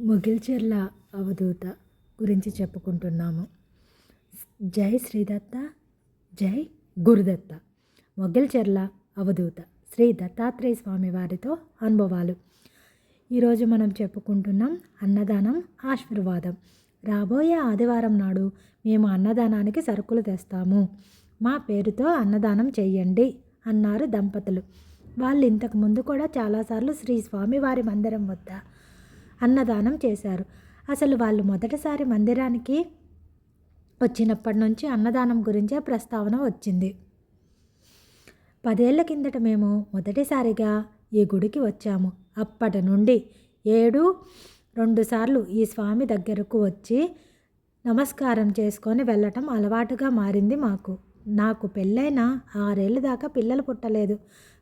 మొగిల్చెర్ల అవధూత గురించి చెప్పుకుంటున్నాము. జై శ్రీదత్త జై గురుదత్త. మొగిల్చెర్ల అవధూత శ్రీ దత్తాత్రేయ స్వామి వారితో అనుభవాలు. ఈరోజు మనం చెప్పుకుంటున్నాం అన్నదానం ఆశీర్వాదం. రాబోయే ఆదివారం నాడు మేము అన్నదానానికి సరుకులు తెస్తాము. మా పేరుతో అన్నదానం చేయండి అన్నారు దంపతులు. వాళ్ళు ఇంతకు ముందు కూడా చాలాసార్లు శ్రీ స్వామివారి మందిరం వద్ద అన్నదానం చేశారు. అసలు వాళ్ళు మొదటిసారి మందిరానికి వచ్చినప్పటి నుంచి అన్నదానం గురించే ప్రస్తావన వచ్చింది. పదేళ్ళ కిందట మేము మొదటిసారిగా ఈ గుడికి వచ్చాము. అప్పటి నుండి ఏడు రెండుసార్లు ఈ స్వామి దగ్గరకు వచ్చి నమస్కారం చేసుకొని వెళ్ళటం అలవాటుగా మారింది మాకు. నాకు పెళ్ళైన ఆరేళ్ళ దాకా పిల్లలు పుట్టలేదు.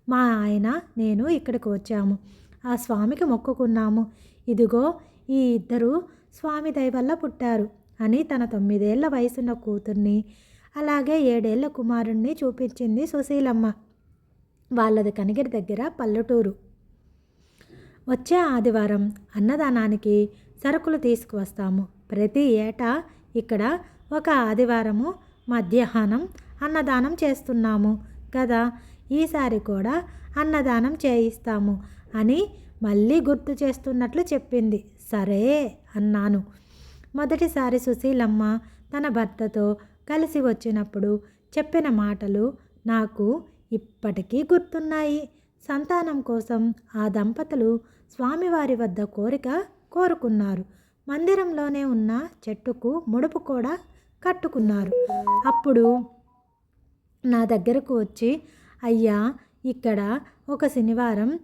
మా ఆయన నేను ఇక్కడికి వచ్చాము. ఆ స్వామికి మొక్కుకున్నాము. ఇదిగో ఈ ఇద్దరు స్వామి దయ వల్ల పుట్టారు అని తన తొమ్మిదేళ్ళ వయసున్న కూతుర్ని అలాగే ఏడేళ్ళ కుమారుణ్ణి చూపించింది సుశీలమ్మ. వాళ్ళది కనిగిరి దగ్గర పల్లెటూరు. వచ్చే ఆదివారం అన్నదానానికి సరుకులు తీసుకువస్తాము. ప్రతి ఏటా ఇక్కడ ఒక ఆదివారము మధ్యాహ్నం అన్నదానం చేస్తున్నాము కదా ఈసారి కూడా అన్నదానం చేయిస్తాము అని మళ్ళీ గుర్తు చేస్తున్నట్లు చెప్పింది. సరే అన్నాను. మొదటిసారి సుశీలమ్మ తన భర్తతో కలిసి వచ్చినప్పుడు చెప్పిన మాటలు నాకు ఇప్పటికీ గుర్తున్నాయి. సంతానం కోసం ఆ దంపతులు స్వామివారి వద్ద కోరిక కోరుకున్నారు. మందిరంలోనే ఉన్న చెట్టుకు ముడుపు కూడా కట్టుకున్నారు. అప్పుడు నా దగ్గరకు వచ్చి అయ్యా ఇక్కడ ఒక శనివారం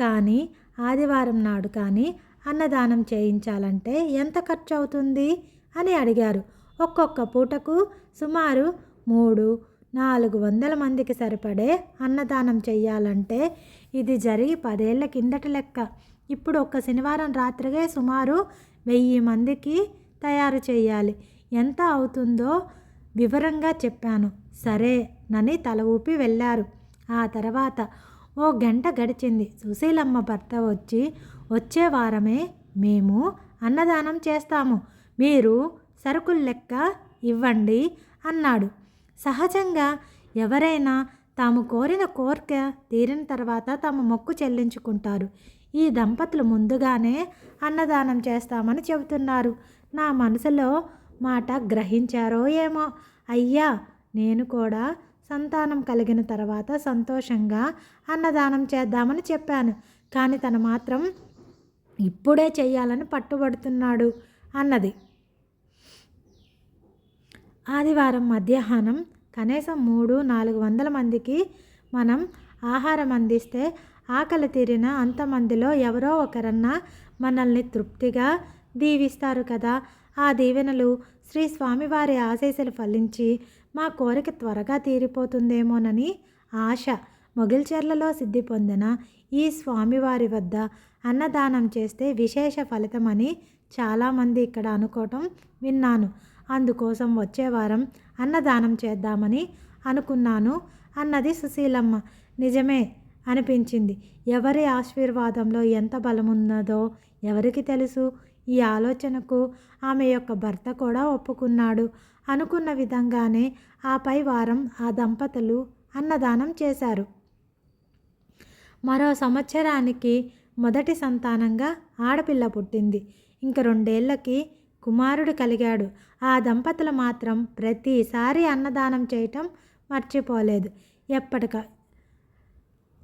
కానీ ఆదివారం నాడు కానీ అన్నదానం చేయించాలంటే ఎంత ఖర్చు అవుతుంది అని అడిగారు. ఒక్కొక్క పూటకు సుమారు మూడు నాలుగు వందల మందికి సరిపడే అన్నదానం చెయ్యాలంటే ఇది జరిగి పదేళ్ళ కిందట లెక్క. ఇప్పుడు ఒక్క శనివారం రాత్రిగే సుమారు వెయ్యి మందికి తయారు చేయాలి ఎంత అవుతుందో వివరంగా చెప్పాను. సరే నని తల ఊపి వెళ్ళారు. ఆ తర్వాత ఓ గంట గడిచింది. సుశీలమ్మ భర్త వచ్చి వచ్చే వారమే మేము అన్నదానం చేస్తాము. మీరు సరుకులు లెక్క ఇవ్వండి అన్నాడు. సహజంగా ఎవరైనా తాము కోరిన కోరిక తీరిన తర్వాత తమ మొక్కు చెల్లించుకుంటారు. ఈ దంపతులు ముందుగానే అన్నదానం చేస్తామని చెబుతున్నారు. నా మనసులో మాట గ్రహించారో ఏమో. అయ్యా నేను కూడా సంతానం కలిగిన తర్వాత సంతోషంగా అన్నదానం చేద్దామని చెప్పాను. కానీ తను మాత్రం ఇప్పుడే చేయాలని పట్టుబడుతున్నాడు అన్నది. ఆదివారం మధ్యాహ్నం కనీసం మూడు నాలుగు వందల మందికి మనం ఆహారం అందిస్తే ఆకలి తీరిన అంతమందిలో ఎవరో ఒకరన్నా మనల్ని తృప్తిగా దీవిస్తారు కదా. ఆ దీవెనలు శ్రీ స్వామివారి ఆశీస్సులు ఫలించి మా కోరిక త్వరగా తీరిపోతుందేమోనని ఆశ మొగిల్చెర్లలో సిద్ధి పొందిన ఈ స్వామివారి వద్ద అన్నదానం చేస్తే విశేష ఫలితమని చాలామంది ఇక్కడ అనుకోవటం విన్నాను. అందుకోసం వచ్చే వారం అన్నదానం చేద్దామని అనుకున్నాను. అన్నది సుశీలమ్మ. నిజమే అనిపించింది. ఎవరి ఆశీర్వాదంలో ఎంత బలమున్నదో ఎవరికి తెలుసు? ఈ ఆలోచనకు ఆమె యొక్క భర్త కూడా ఒప్పుకున్నాడు. అనుకున్న విధంగానే ఆ పై వారం ఆ దంపతులు అన్నదానం చేశారు. మరో సంవత్సరానికి మొదటి సంతానంగా ఆడపిల్ల పుట్టింది. ఇంక రెండేళ్ళకి కుమారుడు కలిగాడు. ఆ దంపతులు మాత్రం ప్రతిసారి అన్నదానం చేయటం మర్చిపోలేదు. ఎప్పటిక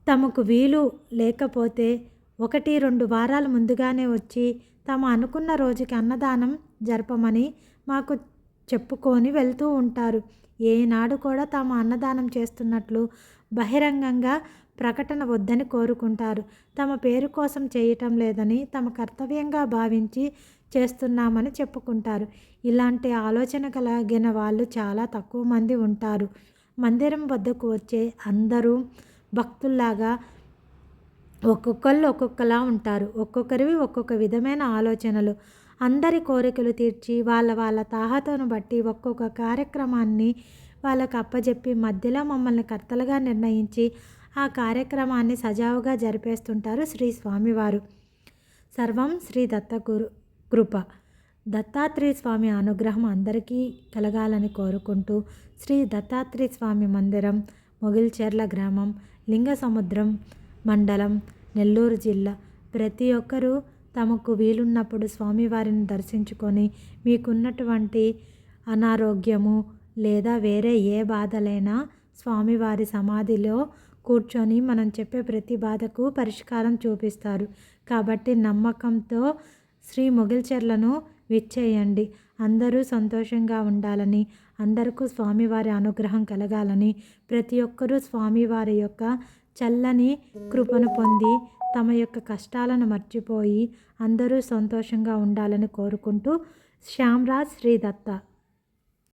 తమకు వీలు లేకపోతే ఒకటి రెండు వారాల ముందుగానే వచ్చి తాము అనుకున్న రోజుకి అన్నదానం జరపమని మాకు చెప్పుకొని వెళ్తూ ఉంటారు. ఏనాడు కూడా తాము అన్నదానం చేస్తున్నట్లు బహిరంగంగా ప్రకటన వద్దని కోరుకుంటారు. తమ పేరు కోసం చేయటం లేదని తమ కర్తవ్యంగా భావించి చేస్తున్నామని చెప్పుకుంటారు. ఇలాంటి ఆలోచన కలిగిన వాళ్ళు చాలా తక్కువ మంది ఉంటారు. మందిరం వద్దకు వచ్చే అందరూ భక్తుల్లాగా ఒక్కొక్కళ్ళు ఒక్కొక్కలా ఉంటారు. ఒక్కొక్కరివి ఒక్కొక్క విధమైన ఆలోచనలు. అందరి కోరికలు తీర్చి వాళ్ళ వాళ్ళ తాహతను బట్టి ఒక్కొక్క కార్యక్రమాన్ని వాళ్ళకు అప్పజెప్పి మధ్యలో మమ్మల్ని కర్తలుగా నిర్ణయించి ఆ కార్యక్రమాన్ని సజావుగా జరిపేస్తుంటారు శ్రీ స్వామివారు. సర్వం శ్రీ దత్తగురు కృప. దత్తాత్రేయ స్వామి అనుగ్రహం అందరికీ కలగాలని కోరుకుంటూ శ్రీ దత్తాత్రేయ స్వామి మందిరం మొగిల్చెర్ల గ్రామం లింగ సముద్రం మండలం నెల్లూరు జిల్లా. ప్రతి ఒక్కరూ తమకు వీలున్నప్పుడు స్వామివారిని దర్శించుకొని మీకున్నటువంటి అనారోగ్యము లేదా వేరే ఏ బాధలైనా స్వామివారి సమాధిలో కూర్చొని మనం చెప్పే ప్రతి బాధకు పరిష్కారం చూపిస్తారు. కాబట్టి నమ్మకంతో శ్రీ మొగిల్చెర్లను విచ్చేయండి. అందరూ సంతోషంగా ఉండాలని అందరికీ స్వామివారి అనుగ్రహం కలగాలని ప్రతి ఒక్కరూ స్వామివారి యొక్క చల్లని కృపను పొంది తమ యొక్క కష్టాలను మర్చిపోయి అందరూ సంతోషంగా ఉండాలని కోరుకుంటూ శ్యామ్రాజ్ శ్రీదత్త.